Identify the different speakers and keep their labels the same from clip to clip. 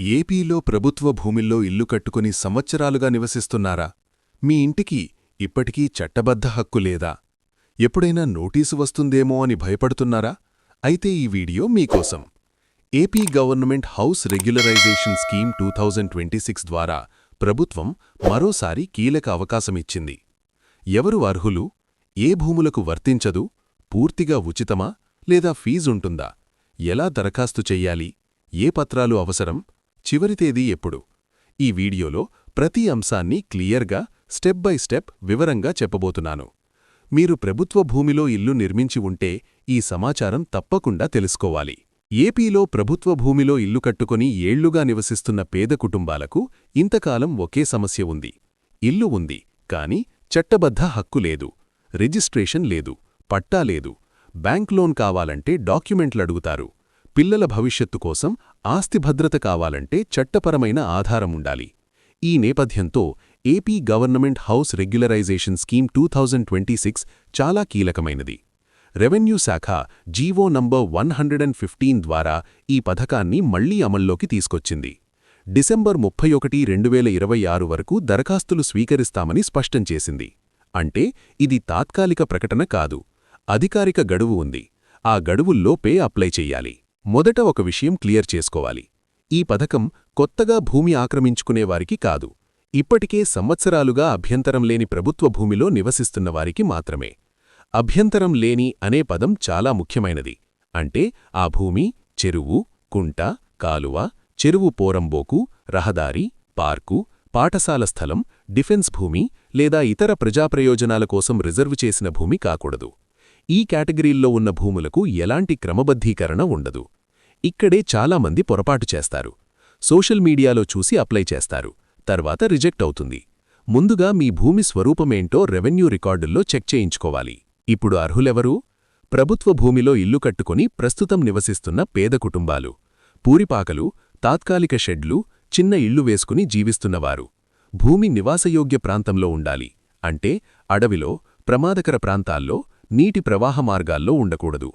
Speaker 1: ఏపీలో ప్రభుత్వ భూమిల్లో ఇల్లు కట్టుకుని సంవత్సరాలుగా నివసిస్తున్నారా? మీ ఇంటికి ఇప్పటికీ చట్టబద్ధ హక్కు లేదా? ఎప్పుడైనా నోటీసు వస్తుందేమో అని భయపడుతున్నారా? అయితే ఈ వీడియో మీకోసం. AP government house regularisation scheme two thousand twenty six ద్వారా ప్రభుత్వం మరోసారి కీలక అవకాశమిచ్చింది ఎవరు అర్హులు? ఏ భూములకు వర్తించదు? పూర్తిగా ఉచితమా? లేదా ఫీజుంటుందా ఎలా దరఖాస్తు చెయ్యాలి ఏ పత్రాలు అవసరం? చివరి తేదీ ఎప్పుడు? ఈ వీడియోలో ప్రతి అంశాన్ని క్లియర్గా స్టెప్ బై స్టెప్ వివరంగా చెప్పబోతున్నాను. మీరు ప్రభుత్వ భూమిలో ఇల్లు నిర్మించి ఉంటే ఈ సమాచారం తప్పకుండా తెలుసుకోవాలి. ఏపీలో ప్రభుత్వ భూమిలో ఇల్లు కట్టుకొని ఏళ్ళుగా నివసిస్తున్న పేద కుటుంబాలకు ఇంతకాలం ఒకే సమస్య ఉంది. ఇల్లు ఉంది కాని చట్టబద్ధ హక్కు లేదు రిజిస్ట్రేషన్ లేదు పట్టా లేదు. బ్యాంక్ లోన్ కావాలంటే డాక్యుమెంట్లడుగుతారు పిల్లల భవిష్యత్తు కోసం ఆస్తి భద్రత కావాలంటే చట్టపరమైన ఆధారం ఉండాలి. ఈ నేపథ్యంతో AP government house regularisation scheme two thousand twenty six చాలా కీలకమైనది. రెవెన్యూ శాఖ GO number one hundred and fifteen ద్వారా ఈ పథకాన్ని మళ్ళీ అమల్లోకి తీసుకొచ్చింది. డిసెంబర్ ముప్పై ఒకటి రెండు వేల ఇరవై ఆరు వరకు దరఖాస్తులు స్వీకరిస్తామని స్పష్టం చేసింది. అంటే ఇది తాత్కాలిక ప్రకటన కాదు. అధికారిక గడువు ఉంది. ఆ గడువుల్లోపే అప్లై చెయ్యాలి మొదట ఒక విషయం క్లియర్ చేసుకోవాలి. ఈ పథకం కొత్తగా భూమి ఆక్రమించుకునేవారికి కాదు ఇప్పటికే సంవత్సరాలుగా అభ్యంతరం లేని ప్రభుత్వ భూమిలో నివసిస్తున్నవారికి మాత్రమే. అభ్యంతరం లేని అనే పదం చాలా ముఖ్యమైనది. అంటే ఆ భూమి చెరువు కుంట కాలువ చెరువు పోరంబోకు రహదారి పార్కు పాఠశాల స్థలం డిఫెన్స్ భూమి లేదా ఇతర ప్రజాప్రయోజనాల కోసం రిజర్వ్ చేసిన భూమి కాకూడదు. ఈ కేటగిరీల్లో ఉన్న భూములకు ఎలాంటి క్రమబద్ధీకరణ ఉండదు. ఇక్కడే చాలామంది పొరపాటు చేస్తారు. సోషల్ మీడియాలో చూసి అప్లై చేస్తారు. తర్వాత రిజెక్ట్ అవుతుంది. ముందుగా మీ భూమి స్వరూపమేంటో రెవెన్యూ రికార్డుల్లో చెక్ చేయించుకోవాలి. ఇప్పుడు అర్హులెవరు? ప్రభుత్వ భూమిలో ఇల్లు కట్టుకుని ప్రస్తుతం నివసిస్తున్న పేద కుటుంబాలు. పూరిపాకలు తాత్కాలిక షెడ్లు చిన్న ఇళ్ళు వేసుకుని జీవిస్తున్నవారు. భూమి నివాసయోగ్య ప్రాంతంలో ఉండాలి. అంటే అడవిలో ప్రమాదకర ప్రాంతాల్లో నీటి ప్రవాహ మార్గాల్లో ఉండకూడదు.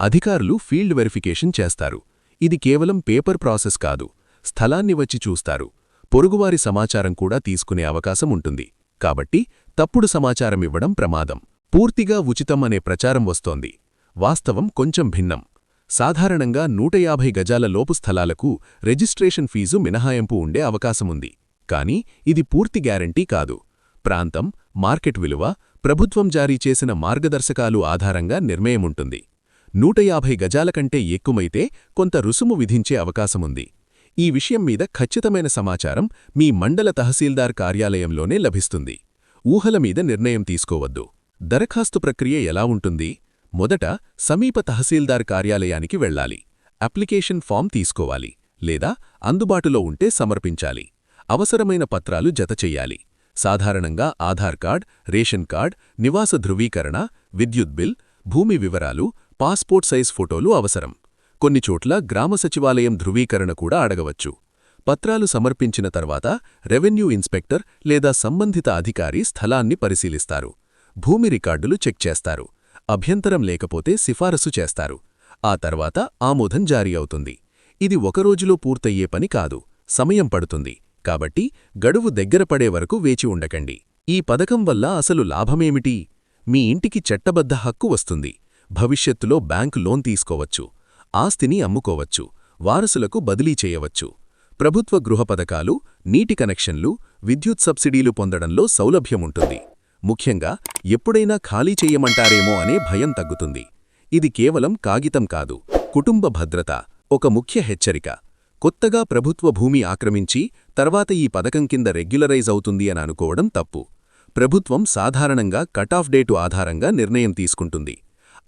Speaker 1: అధికారులు ఫీల్డ్ వెరిఫికేషన్ చేస్తారు. ఇది కేవలం పేపర్ ప్రాసెస్ కాదు స్థలాన్ని వచ్చి చూస్తారు. పొరుగువారి సమాచారం కూడా తీసుకునే అవకాశం ఉంటుంది. కాబట్టి తప్పుడు సమాచారం ఇవ్వడం ప్రమాదం. పూర్తిగా ఉచితం అనే ప్రచారం వస్తోంది. వాస్తవం కొంచెం భిన్నం. సాధారణంగా నూట యాభై గజాల లోపు స్థలాలకు రిజిస్ట్రేషన్ ఫీజు మినహాయింపు ఉండే అవకాశముంది కానీ ఇది పూర్తి గ్యారంటీ కాదు. ప్రాంతం మార్కెట్ విలువ ప్రభుత్వం జారీ చేసిన మార్గదర్శకాలు ఆధారంగా నిర్ణయముంటుంది. నూట యాభై గజాల కంటే ఎక్కువైతే కొంత రుసుము విధించే అవకాశముంది. ఈ విషయం మీద ఖచ్చితమైన సమాచారం మీ మండల తహసీల్దార్ కార్యాలయంలోనే లభిస్తుంది. ఊహల మీద నిర్ణయం తీసుకోవద్దు. దరఖాస్తు ప్రక్రియ ఎలా ఉంటుంది? మొదట సమీప తహసీల్దార్ కార్యాలయానికి వెళ్ళాలి అప్లికేషన్ ఫామ్ తీసుకోవాలి లేదా అందుబాటులో ఉంటే సమర్పించాలి. అవసరమైన పత్రాలు జతచెయ్యాలి సాధారణంగా ఆధార్ కార్డ్ రేషన్ కార్డ్ నివాస ధృవీకరణ విద్యుత్ బిల్ భూమి వివరాలు పాస్పోర్ట్ సైజ్ ఫోటోలు అవసరం. కొన్ని చోట్ల గ్రామ సచివాలయం ధృవీకరణ కూడా అడగవచ్చు. పత్రాలు సమర్పించిన తర్వాత రెవెన్యూ ఇన్స్పెక్టర్ లేదా సంబంధిత అధికారి స్థలాన్ని పరిశీలిస్తారు. భూమి రికార్డులు చెక్ చేస్తారు. అభ్యంతరం లేకపోతే సిఫారసు చేస్తారు. ఆ తర్వాత ఆమోదం జారీ అవుతుంది. ఇది ఒకరోజులో పూర్తయ్యే పని కాదు. సమయం పడుతుంది. కాబట్టి గడువు దగ్గర పడే వరకు వేచి ఉండకండి. ఈ పథకం వల్ల అసలు లాభమేమిటి? మీ ఇంటికి చట్టబద్ధ హక్కు వస్తుంది. భవిష్యత్తులో బ్యాంకు లోన్ తీసుకోవచ్చు. ఆస్తిని అమ్ముకోవచ్చు. వారసులకు బదిలీ చేయవచ్చు. ప్రభుత్వ గృహ పథకాలు నీటి కనెక్షన్లు విద్యుత్ సబ్సిడీలు పొందడంలో సౌలభ్యముంటుంది. ముఖ్యంగా ఎప్పుడైనా ఖాళీ చెయ్యమంటారేమో అనే భయం తగ్గుతుంది. ఇది కేవలం కాగితం కాదు. కుటుంబ భద్రత ఒక ముఖ్య హెచ్చరిక. కొత్తగా ప్రభుత్వ భూమి ఆక్రమించి తర్వాత ఈ పథకం కింద రెగ్యులరైజ్ అవుతుంది అని అనుకోవడం తప్పు. ప్రభుత్వం సాధారణంగా కటాఫ్ డేటు ఆధారంగా నిర్ణయం తీసుకుంటుంది.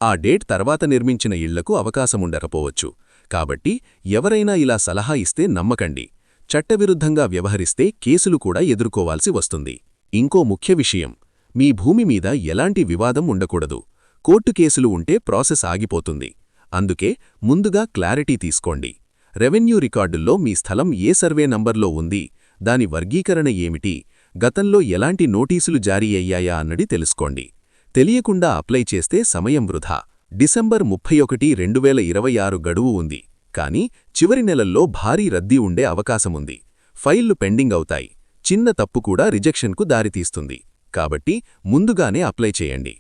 Speaker 1: ఆ డేట్ తర్వాత నిర్మించిన ఇళ్ళకు అవకాశముండకపోవచ్చు కాబట్టి ఎవరైనా ఇలా సలహా ఇస్తే నమ్మకండి. చట్టవిరుద్ధంగా వ్యవహరిస్తే కేసులు కూడా ఎదుర్కోవాల్సి వస్తుంది. ఇంకో ముఖ్య విషయం మీ భూమి మీద ఎలాంటి వివాదం ఉండకూడదు. కోర్టు కేసులు ఉంటే ప్రాసెస్ ఆగిపోతుంది. అందుకే ముందుగా క్లారిటీ తీసుకోండి. రెవెన్యూ రికార్డుల్లో మీ స్థలం ఏ సర్వే నంబర్లో ఉంది? దాని వర్గీకరణ ఏమిటి? గతంలో ఎలాంటి నోటీసులు జారీ అయ్యాయా అన్నది తెలుసుకోండి. తెలియకుండా అప్లై చేస్తే సమయం వృధా. డిసెంబర్ ముప్పై ఒకటి రెండు వేల ఇరవై ఆరు గడువు ఉంది. కానీ చివరి నెలల్లో భారీ రద్దీ ఉండే అవకాశముంది ఫైళ్ళు పెండింగ్ అవుతాయి. చిన్న తప్పు కూడా రిజెక్షన్కు దారితీస్తుంది. కాబట్టి ముందుగానే అప్లై చేయండి.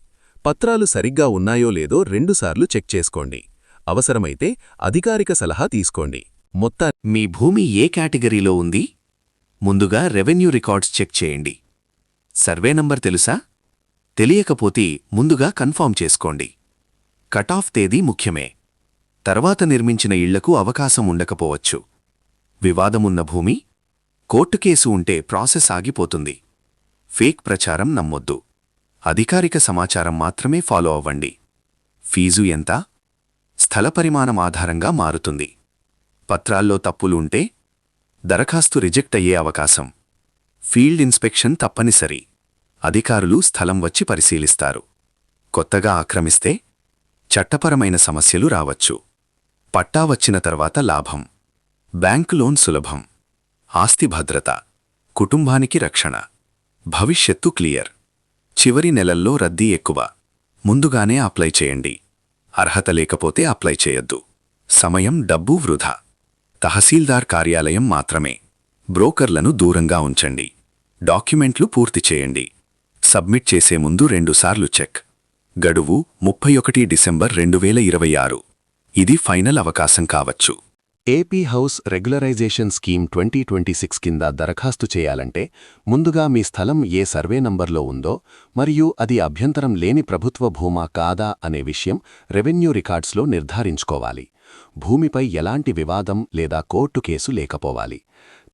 Speaker 1: పత్రాలు సరిగ్గా ఉన్నాయో లేదో రెండుసార్లు చెక్ చేసుకోండి. అవసరమైతే అధికారిక సలహా తీసుకోండి. మొత్తం
Speaker 2: మీ భూమి ఏ కేటగిరీలో ఉంది? ముందుగా రెవెన్యూ రికార్డ్స్ చెక్ చేయండి. సర్వే నంబర్ తెలుసా? తెలియకపోతే ముందుగా కన్ఫామ్ చేసుకోండి. కటాఫ్ తేదీ ముఖ్యమే. తర్వాత నిర్మించిన ఇళ్ళకు అవకాశం ఉండకపోవచ్చు. వివాదమున్న భూమి? కోర్టు కేసు ఉంటే ప్రాసెస్ ఆగిపోతుంది. ఫేక్ ప్రచారం నమ్మొద్దు. అధికారిక సమాచారం మాత్రమే ఫాలో అవ్వండి. ఫీజు ఎంత? స్థల పరిమాణం ఆధారంగా మారుతుంది. పత్రాల్లో తప్పులు ఉంటే దరఖాస్తు రిజెక్ట్ అయ్యే అవకాశం. ఫీల్డ్ ఇన్స్పెక్షన్ తప్పనిసరి. అధికారులు స్థలం వచ్చి పరిశీలిస్తారు. కొత్తగా ఆక్రమిస్తే చట్టపరమైన సమస్యలు రావచ్చు. పట్టా వచ్చిన తర్వాత లాభం. బ్యాంకు లోన్ సులభం. ఆస్తి భద్రత. కుటుంబానికి రక్షణ. భవిష్యత్తు క్లియర్. చివరి నెలల్లో రద్దీ ఎక్కువ. ముందుగానే అప్లై చేయండి. అర్హత లేకపోతే అప్లై చేయొద్దు. సమయం డబ్బు వృధా. తహసీల్దార్ కార్యాలయం మాత్రమే. బ్రోకర్లను దూరంగా ఉంచండి. డాక్యుమెంట్లు పూర్తి చేయండి. సబ్మిట్ చేసే ముందు రెండుసార్లు చెక్. గడువు ముప్పై ఒకటి డిసెంబర్ రెండు వేల ఇరవై ఆరు. ఇది ఫైనల్ అవకాశం కావచ్చు.
Speaker 3: AP house regularisation scheme twenty twenty six కింద దరఖాస్తు చేయాలంటే ముందుగా మీ స్థలం ఏ సర్వే నంబర్లో ఉందో మరియు అది అభ్యంతరం లేని ప్రభుత్వ భూమా కాదా అనే విషయం రెవెన్యూ రికార్డ్స్లో నిర్ధారించుకోవాలి. భూమిపై ఎలాంటి వివాదం లేదా కోర్టు కేసు లేకపోవాలి.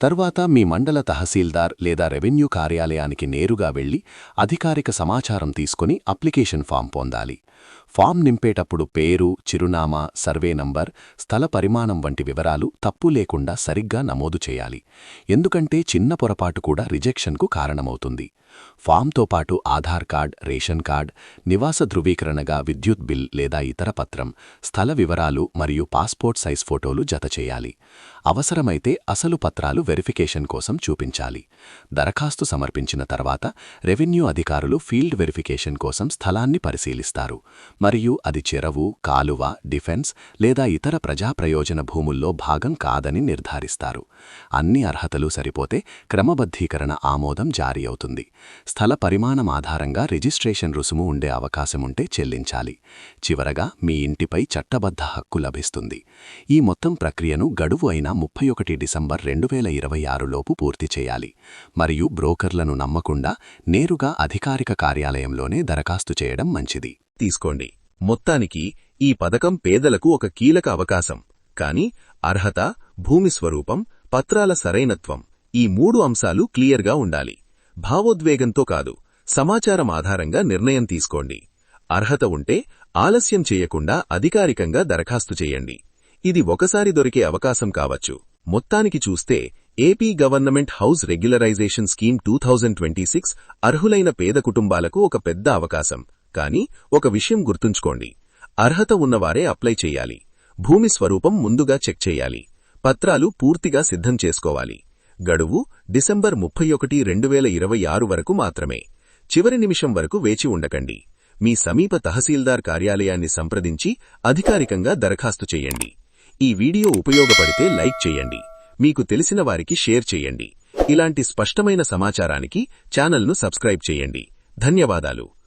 Speaker 3: తర్వాత మీ మండల తహసీల్దార్ లేదా రెవెన్యూ కార్యాలయానికి నేరుగా వెళ్ళి అధికారిక సమాచారం తీసుకుని అప్లికేషన్ ఫామ్ పొందాలి. ఫామ్ నింపేటప్పుడు పేరు చిరునామా సర్వే నంబర్ స్థల పరిమాణం వంటి వివరాలు తప్పు లేకుండా సరిగ్గా నమోదు చేయాలి. ఎందుకంటే చిన్న పొరపాటు కూడా రిజెక్షన్కు కారణమవుతుంది. ఫామ్తో పాటు ఆధార్ కార్డ్ రేషన్ కార్డ్ నివాస ధృవీకరణగా విద్యుత్ బిల్ లేదా ఇతర పత్రం స్థల వివరాలు మరియు పాస్పోర్ట్ సైజ్ ఫోటోలు జతచేయాలి అవసరమైతే అసలు పత్రాలు వెరిఫికేషన్ కోసం చూపించాలి. దరఖాస్తు సమర్పించిన తర్వాత రెవెన్యూ అధికారులు ఫీల్డ్ వెరిఫికేషన్ కోసం స్థలాన్ని పరిశీలిస్తారు. మరియు అది చెరవు కాలువ డిఫెన్స్ లేదా ఇతర ప్రజా ప్రయోజన భూముల్లో భాగం కాదని నిర్ధారిస్తారు. అన్ని అర్హతలు సరిపోతే క్రమబద్ధీకరణ ఆమోదం జారీ అవుతుంది. స్థల పరిమాణం ఆధారంగా రిజిస్ట్రేషన్ రుసుము ఉండే అవకాశముంటే చెల్లించాలి. చివరగా మీ ఇంటిపై చట్టబద్ధ హక్కు లభిస్తుంది. ఈ మొత్తం ప్రక్రియను గడువు అయిన ముప్పై ఒకటి డిసెంబర్ రెండు వేల ఇరవై ఆరులోపు పూర్తి చేయాలి. మరియు బ్రోకర్లను నమ్మకుండా నేరుగా అధికారిక కార్యాలయంలోనే దరఖాస్తు చేయడం మంచిది.
Speaker 1: తీసుకోండి. మొత్తానికి ఈ పథకం పేదలకు ఒక కీలక అవకాశం. కాని అర్హత భూమి స్వరూపం పత్రాల సరైనత్వం ఈ మూడు అంశాలు క్లియర్గా ఉండాలి. భావోద్వేగంతో కాదు సమాచారం ఆధారంగా నిర్ణయం తీసుకోండి. అర్హత ఉంటే ఆలస్యం చేయకుండా అధికారికంగా దరఖాస్తు చేయండి. ఇది ఒకసారి దొరికే అవకాశం కావచ్చు. మొత్తానికి చూస్తే AP government house regularisation scheme two twenty six అర్హులైన పేద కుటుంబాలకు ఒక పెద్ద అవకాశం. కానీ ఒక విషయం గుర్తుంచుకోండి. అర్హత ఉన్నవారే అప్లై చేయాలి. భూమి స్వరూపం ముందుగా చెక్ చేయాలి. పత్రాలు పూర్తిగా సిద్ధం చేసుకోవాలి. గడువు డిసెంబర్ ముప్పై ఒకటి రెండు వేల ఇరవై ఆరు వరకు మాత్రమే. చివరి నిమిషం వరకు వేచి ఉండకండి. మీ సమీప తహసీల్దార్ కార్యాలయాన్ని సంప్రదించి అధికారికంగా దరఖాస్తు చేయండి. ఈ వీడియో ఉపయోగపడితే లైక్ చేయండి. మీకు తెలిసిన వారికి షేర్ చేయండి. ఇలాంటి స్పష్టమైన సమాచారానికి ఛానల్ను సబ్స్క్రైబ్ చేయండి. ధన్యవాదాలు.